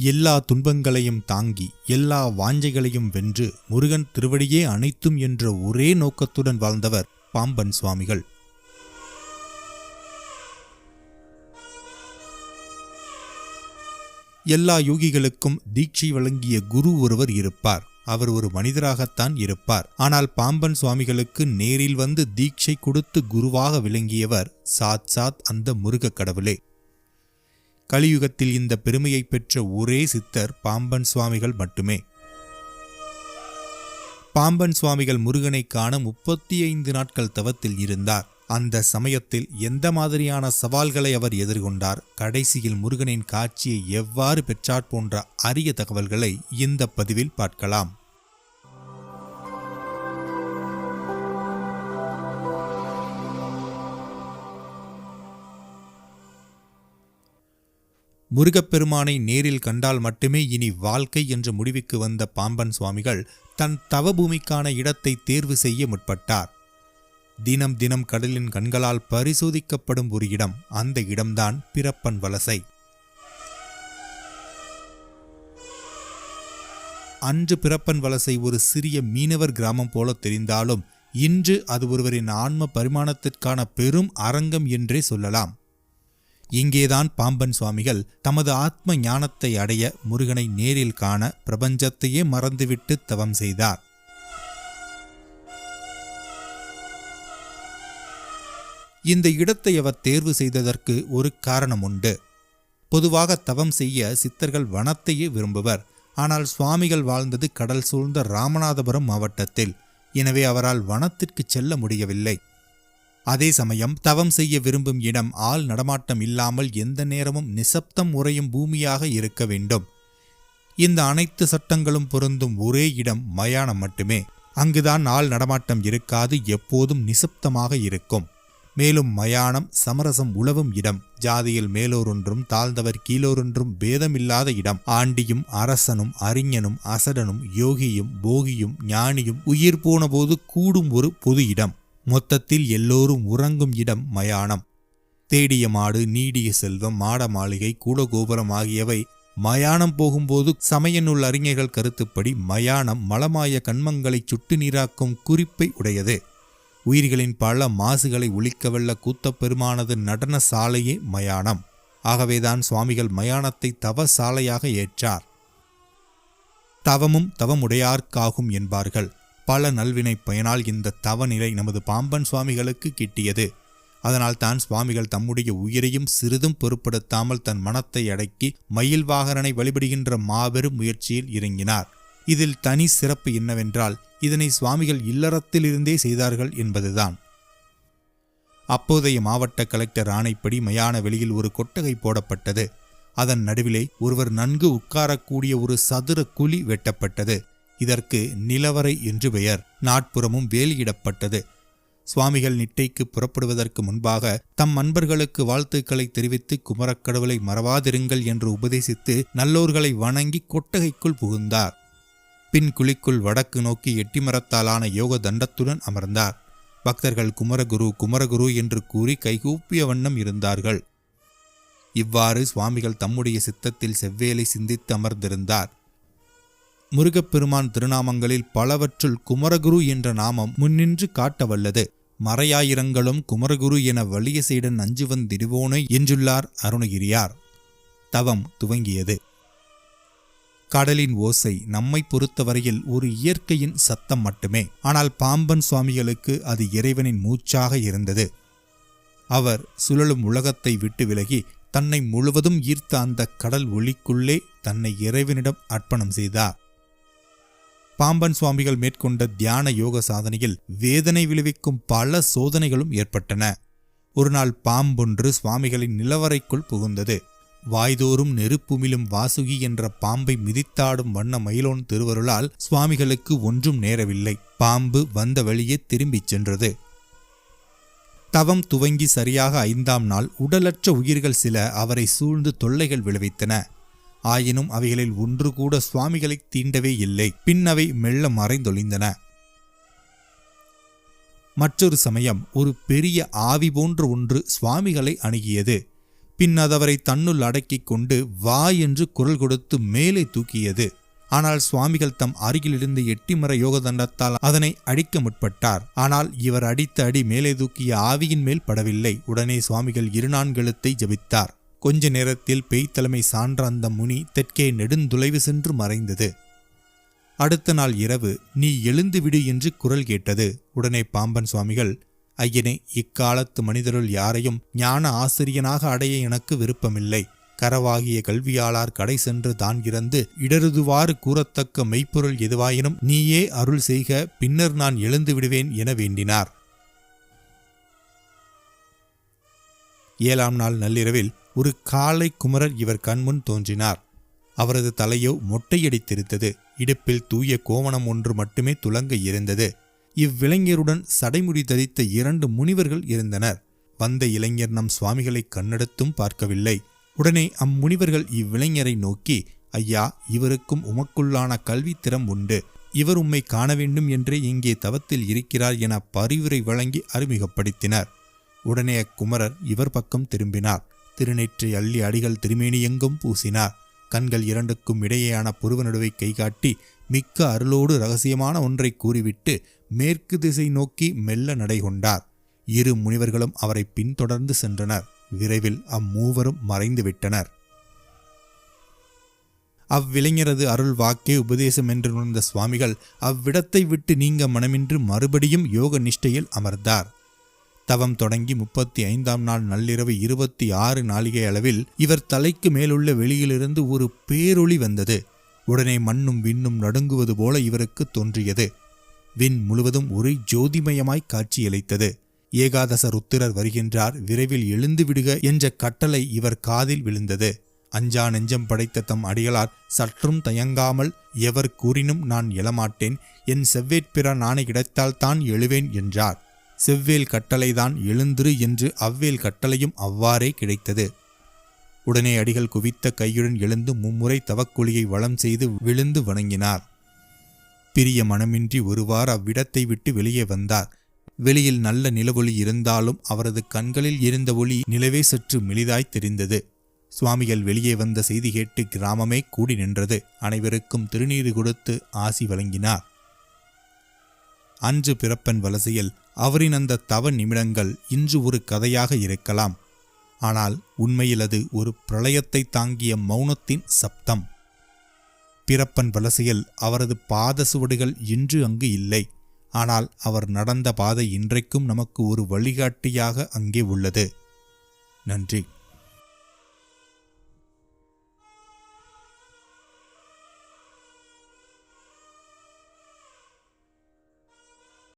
எல்லா துன்பங்களையும் தாங்கி எல்லா வாஞ்சைகளையும் வென்று முருகன் திருவடியே அனைத்தும் என்ற ஒரே நோக்கத்துடன் வாழ்ந்தவர் பாம்பன் சுவாமிகள். எல்லா யோகிகளுக்கும் தீட்சை வழங்கிய குரு ஒருவர் இருப்பார். அவர் ஒரு மனிதராகத்தான் இருப்பார். ஆனால் பாம்பன் சுவாமிகளுக்கு நேரில் வந்து தீட்சை கொடுத்து குருவாக விளங்கியவர் சாத் சாத் அந்த முருகக் கடவுளே. கலியுகத்தில் இந்த பெருமையை பெற்ற ஒரே சித்தர் பாம்பன் சுவாமிகள் மட்டுமே. பாம்பன் சுவாமிகள் முருகனை காண முப்பத்தி ஐந்து நாட்கள் தவத்தில் இருந்தார். அந்த சமயத்தில் எந்த மாதிரியான சவால்களை அவர் எதிர்கொண்டார்? கடைசியில் முருகனின் காட்சியை எவ்வாறு பெற்றார் போன்ற அரிய தகவல்களை இந்த பதிவில் பார்க்கலாம். முருகப்பெருமானை நேரில் கண்டால் மட்டுமே இனி வாழ்க்கை என்ற முடிவுக்கு வந்த பாம்பன் சுவாமிகள் தன் தவபூமிக்கான இடத்தை தேர்வு செய்ய முற்பட்டார். தினம் தினம் கடலின் கண்களால் பரிசோதிக்கப்படும் ஒரு இடம் அந்த இடம்தான் பிறப்பன் வலசை. அன்று பிறப்பன் வலசை ஒரு சிறிய மீனவர் கிராமம் போல தெரிந்தாலும் இன்று அது ஒருவரின் ஆன்ம பரிமாணத்திற்கான பெரும் அரங்கம் என்றே சொல்லலாம். இங்கேதான் பாம்பன் சுவாமிகள் தமது ஆத்ம ஞானத்தை அடைய முருகனை நேரில் காண பிரபஞ்சத்தையே மறந்துவிட்டு தவம் செய்தார். இந்த இடத்தை அவர் தேர்வு செய்ததற்கு ஒரு காரணம் உண்டு. பொதுவாக தவம் செய்ய சித்தர்கள் வனத்தையே விரும்புவர். ஆனால் சுவாமிகள் வாழ்ந்தது கடல் சூழ்ந்த ராமநாதபுரம் மாவட்டத்தில். எனவே அவரால் வனத்திற்கு செல்ல முடியவில்லை. அதே சமயம் தவம் செய்ய விரும்பும் இடம் ஆள் நடமாட்டம் இல்லாமல் எந்த நேரமும் நிசப்தம் உறையும் பூமியாக இருக்க வேண்டும். இந்த அனைத்து சட்டங்களும் பொருந்தும் ஒரே இடம் மயானம் மட்டுமே. அங்குதான் ஆள் நடமாட்டம் இருக்காது எப்போதும் நிசப்தமாக இருக்கும். மேலும் மயானம் சமரசம் உழவும் இடம். ஜாதியில் மேலோரொன்றும் தாழ்ந்தவர் கீழோரொன்றும் பேதமில்லாத இடம். ஆண்டியும் அரசனும் அறிஞனும் அசடனும் யோகியும் போகியும் ஞானியும் உயிர் போனபோது கூடும் ஒரு பொது இடம். மொத்தத்தில் எல்லோரும் உறங்கும் இடம் மயானம். தேடிய மாடு நீடிய செல்வம் மாட மாளிகை கூடகோபுரம் ஆகியவை மயானம் போகும்போது சமயநூல் அறிஞர்கள் கருத்துப்படி மயானம் மலமாய கண்மங்களை சுட்டு நீராக்கும் குறிப்பை உடையது. உயிர்களின் பல மாசுகளை ஒழிக்கவல்ல கூத்தப்பெருமானது நடன சாலையே மயானம். ஆகவேதான் சுவாமிகள் மயானத்தை தவ சாலையாக ஏற்றார். தவமும் தவமுடையார்க்காகும் என்பார்கள். பல நல்வினை பயனால் இந்த தவநிலை நமது பாம்பன் சுவாமிகளுக்கு கிட்டியது. அதனால் தான் சுவாமிகள் தம்முடைய உயிரையும் சிறிதும் பொருட்படுத்தாமல் தன் மனத்தை அடக்கி மயில் வாகரனை வழிபடுகின்ற மாபெரும் முயற்சியில் இறங்கினார். இதில் தனி சிறப்பு என்னவென்றால் இதனை சுவாமிகள் இல்லறத்திலிருந்தே செய்தார்கள் என்பதுதான். அப்போதைய மாவட்ட கலெக்டர் ஆணைப்படி மயான வெளியில் ஒரு கொட்டகை போடப்பட்டது. அதன் நடுவிலே ஒருவர் நன்கு உட்காரக்கூடிய ஒரு சதுர குழி வெட்டப்பட்டது. இதற்கு நிலவரை என்று பெயர். நாட்புறமும் வேலியிடப்பட்டது. சுவாமிகள் நிட்டைக்கு புறப்படுவதற்கு முன்பாக தம் அன்பர்களுக்கு வாழ்த்துக்களை தெரிவித்து குமரக்கடவுளை மறவாதிருங்கள் என்று உபதேசித்து நல்லோர்களை வணங்கி கொட்டகைக்குள் புகுந்தார். பின் குழிக்குள் வடக்கு நோக்கி எட்டி மரத்தாலான யோக தண்டத்துடன் அமர்ந்தார். பக்தர்கள் குமரகுரு குமரகுரு என்று கூறி கைகூப்பிய வண்ணம் இருந்தார்கள். இவ்வாறு சுவாமிகள் தம்முடைய சித்தத்தில் செவ்வேலை சிந்தித்து அமர்ந்திருந்தார். முருகப்பெருமான் திருநாமங்களில் பலவற்றுள் குமரகுரு என்ற நாமம் முன்னின்று காட்ட வல்லது மறையாயிரங்களும் குமரகுரு என வலிய சீடன் நஞ்சுவன் வந்திடுவோனே என்றுள்ளார் அருணகிரியார். தவம் துவங்கியது. கடலின் ஓசை நம்மை பொறுத்தவரையில் ஒரு இயற்கையின் சத்தம் மட்டுமே. ஆனால் பாம்பன் சுவாமிகளுக்கு அது இறைவனின் மூச்சாக இருந்தது. அவர் சுழலும் உலகத்தை விட்டு விலகி தன்னை முழுவதும் ஈர்த்த அந்த கடல் ஒளிக்குள்ளே தன்னை இறைவனிடம் அர்ப்பணம் செய்தார். பாம்பன் சுவாமிகள் மேற்கொண்ட தியான யோக சாதனையில் வேதனை விளைவிக்கும் பல சோதனைகளும் ஏற்பட்டன. ஒருநாள் பாம்பொன்று சுவாமிகளின் நிலவரைக்குள் புகுந்தது. வாய்தோறும் நெருப்புமிலும் வாசுகி என்ற பாம்பை மிதித்தாடும் வண்ண மயிலோன் திருவருளால் சுவாமிகளுக்கு ஒன்றும் நேரவில்லை. பாம்பு வந்த வழியே திரும்பிச் சென்றது. தவம் துவங்கி சரியாக ஐந்தாம் நாள் உடலற்ற உயிர்கள் சில அவரை சூழ்ந்து தொல்லைகள் விளைவித்தன. ஆயினும் அவைகளில் ஒன்று கூட சுவாமிகளை தீண்டவே இல்லை. பின் அவை மெல்ல மறைந்தொழிந்தன. மற்றொரு சமயம் ஒரு பெரிய ஆவி போன்ற ஒன்று சுவாமிகளை அணுகியது. பின் அது அவரை தன்னுள் அடக்கிக் கொண்டு வா என்று குரல் கொடுத்து மேலே தூக்கியது. ஆனால் சுவாமிகள் தம் அருகிலிருந்து எட்டிமர யோக தண்டத்தால் அதனை அடிக்க முற்பட்டார். ஆனால் இவர் அடித்த அடி மேலே தூக்கிய ஆவியின் மேல் படவில்லை. உடனே சுவாமிகள் இருநான்கெழுத்தை ஜபித்தார். கொஞ்ச நேரத்தில் பேய்த்தலைமை சான்ற அந்த முனி தெற்கே நெடுந்துளைவு சென்று மறைந்தது. அடுத்த நாள் இரவு நீ எழுந்து விடு என்று குரல் கேட்டது. உடனே பாம்பன் சுவாமிகள் ஐயனே இக்காலத்து மனிதருள் யாரையும் ஞான ஆசிரியனாக அடைய எனக்கு விருப்பமில்லை. கரவாகிய கல்வியாளார் கடை சென்று தான் இறந்து இடருதுவாறு கூறத்தக்க மெய்ப்பொருள் எதுவாயினும் நீயே அருள் செய்க பின்னர் நான் எழுந்து விடுவேன் என வேண்டினார். ஏழாம் நாள் நள்ளிரவில் ஒரு காலை குமரர் இவர் கண்முன் தோன்றினார். அவரது தலையோ மொட்டையடித்திருந்தது இடுப்பில் தூய கோவணம் ஒன்று மட்டுமே துலங்க இருந்தது. இவ்விளைஞருடன் சடைமுடி தரித்த இரண்டு முனிவர்கள் இருந்தனர். வந்த இளைஞர் நம் சுவாமிகளை கண்ணெடுத்தும் பார்க்கவில்லை. உடனே அம்முனிவர்கள் இவ்விளைஞரை நோக்கி ஐயா இவருக்கும் உமக்குள்ளான கல்வித்திறம் உண்டு. இவர் உம்மை காண வேண்டும் என்றே இங்கே தவத்தில் இருக்கிறார் என பரிவுரை வழங்கி அறிமுகப்படுத்தினர். உடனே அக்குமரர் இவர் பக்கம் திரும்பினார். திருநெற்றி அள்ளி அடிகள் திருமேனி எங்கும் பூசினார். கண்கள் இரண்டுக்கும் இடையேயான புருவ நடுவை கைகாட்டி மிக்க அருளோடு ரகசியமான ஒன்றை கூறிவிட்டு மேற்கு திசை நோக்கி மெல்ல நடைகொண்டார் இரு முனிவர்களும் அவரை பின்தொடர்ந்து சென்றனர். விரைவில் அம்மூவரும் மறைந்து விட்டனர். அவ்விளைஞரது அருள் வாக்கே உபதேசம் என்று உணர்ந்த சுவாமிகள் அவ்விடத்தை விட்டு நீங்க மனமின்றி மறுபடியும் யோக நிஷ்டையில் அமர்ந்தார். தவம் தொடங்கி முப்பத்தி ஐந்தாம் நாள் நள்ளிரவு இருபத்தி ஆறு நாளிகை அளவில் இவர் தலைக்கு மேலுள்ள வெளியிலிருந்து ஒரு பேரொளி வந்தது. உடனே மண்ணும் விண்ணும் நடுங்குவது போல இவருக்கு தோன்றியது. விண் முழுவதும் ஒரு ஜோதிமயமாய் காட்சியளித்தது. ஏகாதச ருத்திரர் வருகின்றார் விரைவில் எழுந்து விடுக என்ற கட்டளை இவர் காதில் விழுந்தது. அஞ்சா நெஞ்சம் படைத்த தம் அடிகளார் சற்றும் தயங்காமல் எவர் கூறினும் நான் எழமாட்டேன் என் செவ்வேற்பிற நாணை கிடைத்தால் தான் எழுவேன் என்றார். செவ்வேல் கட்டளைதான் எழுந்திரு என்று அவ்வேல் கட்டளையும் அவ்வாறே கிடைத்தது. உடனே அடிகள் குவித்த கையுடன் எழுந்து மும்முறை தவக்குழியை வளம் செய்து விழுந்து வணங்கினார். பிரிய மனமின்றி ஒருவாறு அவ்விடத்தை விட்டு வெளியே வந்தார். வெளியில் நல்ல நிலவொளி இருந்தாலும் அவரது கண்களில் இருந்த ஒளி நிலவே சற்று மெலிதாய் தெரிந்தது. சுவாமிகள் வெளியே வந்த செய்தி கேட்டு கிராமமே கூடி நின்றது. அனைவருக்கும் திருநீறு கொடுத்து ஆசி வழங்கினார். அன்று பிறப்பன் வலசையில் அவரின் அந்த தவ நிமிடங்கள் இன்று ஒரு கதையாக இருக்கலாம். ஆனால் உண்மையில் அது ஒரு பிரளயத்தை தாங்கிய மௌனத்தின் சப்தம். பிறப்பன் வலசையில் அவரது பாத சுவடுகள் இன்று அங்கு இல்லை. ஆனால் அவர் நடந்த பாதை இன்றைக்கும் நமக்கு ஒரு வழிகாட்டியாக அங்கே உள்ளது. நன்றி.